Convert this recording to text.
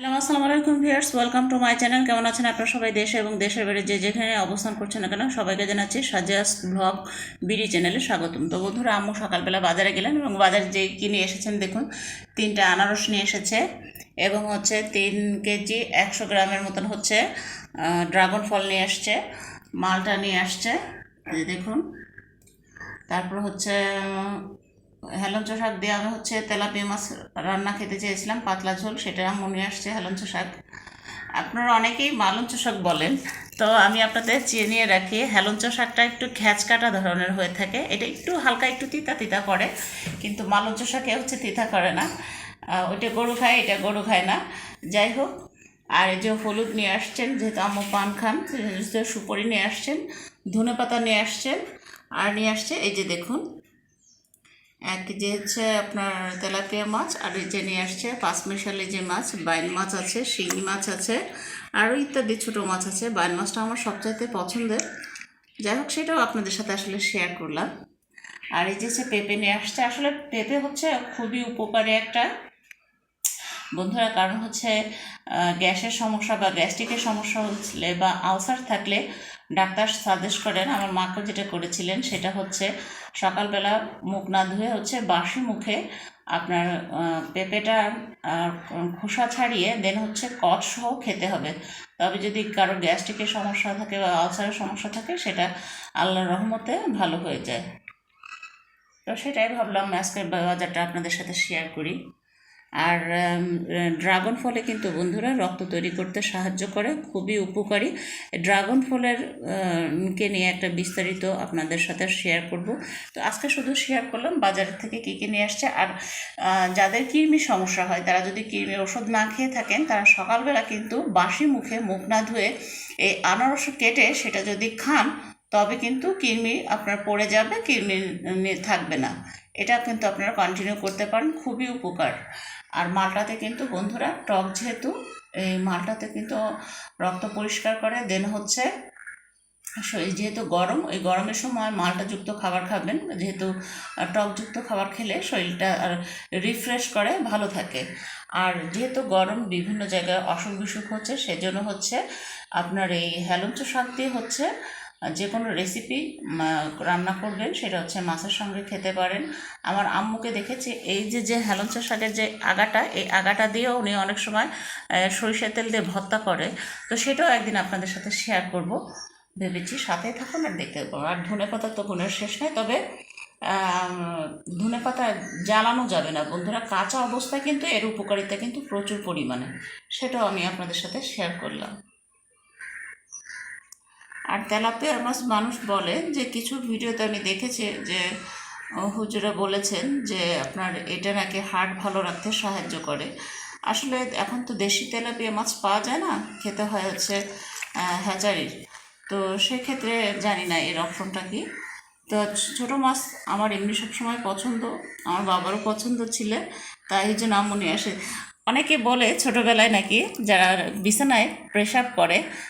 Hello, আসসালামু আলাইকুম viewers welcome to my channel কেমন আছেন আপনারা সবাই দেশে এবং দেশের বাইরে যে যেখানে অবস্থান করছেন না কেন, সবাইকে জানাচ্ছি সাজাস ব্লগ বিডি চ্যানেলে স্বাগতম। তো বন্ধুরা, আম্মু সকালবেলা বাজারে গেলেন এবং বাজারে যে কি নিয়ে এসেছেন দেখুন, তিনটা আনারস নিয়ে এসেছে এবং হচ্ছে তিন কেজি একশো গ্রামের মতন হচ্ছে ড্রাগন ফল নিয়ে আসছে, মালটা নিয়ে আসছে দেখুন। তারপর হচ্ছে হেলঞ্চ শাক দিয়ে আমি হচ্ছে, তেলাপিয়া মাছ রান্না খেতে চেয়েছিলাম, পাতলা ঝোল, সেটা মনে আসছে হেলঞ্চ শাক আপনারা অনেকেই মালঞ্চ শাক বলেন, তো আমি আপনাদের চিনিয়ে রাখি হেলঞ্চ শাকটা একটু খ্যাঁচ কাটা ধরনের হয়ে থাকে। এটা একটু হালকা, একটু তিতা তিতা করে, কিন্তু মালঞ্চ শাকে হচ্ছে তিতা করে না। ওইটা গরু খায়, এটা গরু খায় না। যাই হোক, আর এই যে হলুদ নিয়ে আসছেন, যেহেতু আম্মু পান খান, সুপারি নিয়ে আসছেন ধনে পাতা নিয়ে আসছেন, আর নিয়ে আসছে, এই যে দেখুন এক কেজি হচ্ছে আপনার তেলাপিয়া মাছ, আর এই যে নিয়ে আসছে পাঁচমিশালি যে মাছ, বাইন মাছ আছে, শিঙি মাছ আছে, আরও ইত্যাদি ছোটো মাছ আছে। বাইন মাছটা আমার সবচাইতে পছন্দের। যাই হোক, সেটাও আপনাদের সাথে আসলে শেয়ার করলাম। আর এই যে পেঁপে নিয়ে আসছে, আসলে পেঁপে হচ্ছে খুবই উপকারী একটা বন্ধুরা, কারণ হচ্ছে গ্যাসের সমস্যা বা গ্যাস্ট্রিকের সমস্যা হলে বা আলসার থাকলে ডাক্তার সাজেস্ট করেন, আমার মাকে যেটা করেছিলেন সেটা হচ্ছে সকালবেলা মুখ না ধুয়ে হচ্ছে বাসি মুখে আপনার পেঁপেটা খোসা ছাড়িয়ে দেন হচ্ছে কট সহ খেতে হবে। তবে যদি কারও গ্যাস্ট্রিকের সমস্যা থাকে বা আলসারের সমস্যা থাকে, সেটা আল্লাহর রহমতে ভালো হয়ে যায়। তো সেটাই ভাবলাম, আজকের বাজারটা আপনাদের সাথে শেয়ার করি। আর ড্রাগন ফলে কিন্তু বন্ধুরা রক্ত তৈরি করতে সাহায্য করে, খুবই উপকারী। ড্রাগন ফলের কে নিয়ে একটা বিস্তারিত আপনাদের সাথে শেয়ার করব। তো আজকে শুধু শেয়ার করলাম বাজার থেকে কী কী নিয়ে আসছে। আর যাদের কৃমি সমস্যা হয়, তারা যদি কৃমির ওষুধ না খেয়ে থাকেন, তারা সকালবেলা কিন্তু বাসি মুখে মুখ না ধুয়ে এই আনারস কেটে সেটা যদি খান, তবে কিন্তু কৃমি আপনার পড়ে যাবে, কৃমি থাকবে না। এটা কিন্তু আপনারা কন্টিনিউ করতে পারেন, খুবই উপকার। আর মালটাতে কিন্তু বন্ধুরা টক যেহেতু, এই মালটাতে কিন্তু রক্ত পরিষ্কার করে দেন হচ্ছে যেহেতু গরম ওই গরমের সময় মালটাযুক্ত খাবার খাবেন, যেহেতু টকযুক্ত খাবার খেলে শরীরটা আর রিফ্রেশ করে, ভালো থাকে। আর যেহেতু গরম বিভিন্ন জায়গায় অসুখ বিসুখ হচ্ছে, সেজন্য হচ্ছে আপনার এই হেলঞ্চ শাক দিয়ে হচ্ছে যে কোনো রেসিপি রান্না করবেন সেটা হচ্ছে মাছের সঙ্গে খেতে পারেন। আমার আম্মুকে দেখেছি এই যে যে হেলঞ্চ শাকের যে আগাটা এই আগাটা দিয়েও উনি অনেক সময় আহ, সরিষার তেল দিয়ে ভর্তা করে। তো সেটাও একদিন আপনাদের সাথে শেয়ার করব। ভেবেছি সাথেই থাকুন আর দেখতে পাবো আর ধনে পাতা তো গুণের শেষ নেই তবে ধনে পাতা জ্বালানো যাবে না। বন্ধুরা কাঁচা অবস্থায় কিন্তু এর উপকারিতা কিন্তু প্রচুর পরিমাণে। সেটাও আমি আপনাদের সাথে শেয়ার করলাম। আর তেলাপিয়া মাছ মানুষ বলে যে কিছু ভিডিওতে আমি দেখেছি যে হুজুরা বলেছেন যে আপনার এটা নাকি হার্ট ভালো রাখতে সাহায্য করে। আসলে এখন তো দেশি তেলাপিয়া মাছ পাওয়া যায় না, খেতে হয় হচ্ছে হ্যাচারির। তো সেক্ষেত্রে জানি না এর অপশনটা কি। তো ছোটো মাছ আমার এমনি সবসময় পছন্দ, আমার বাবারও পছন্দ ছিল, তাই জন্য আম্মু নিয়ে আসে। অনেকে বলে ছোটোবেলায় নাকি যারা বিছানায় প্রেসাব করে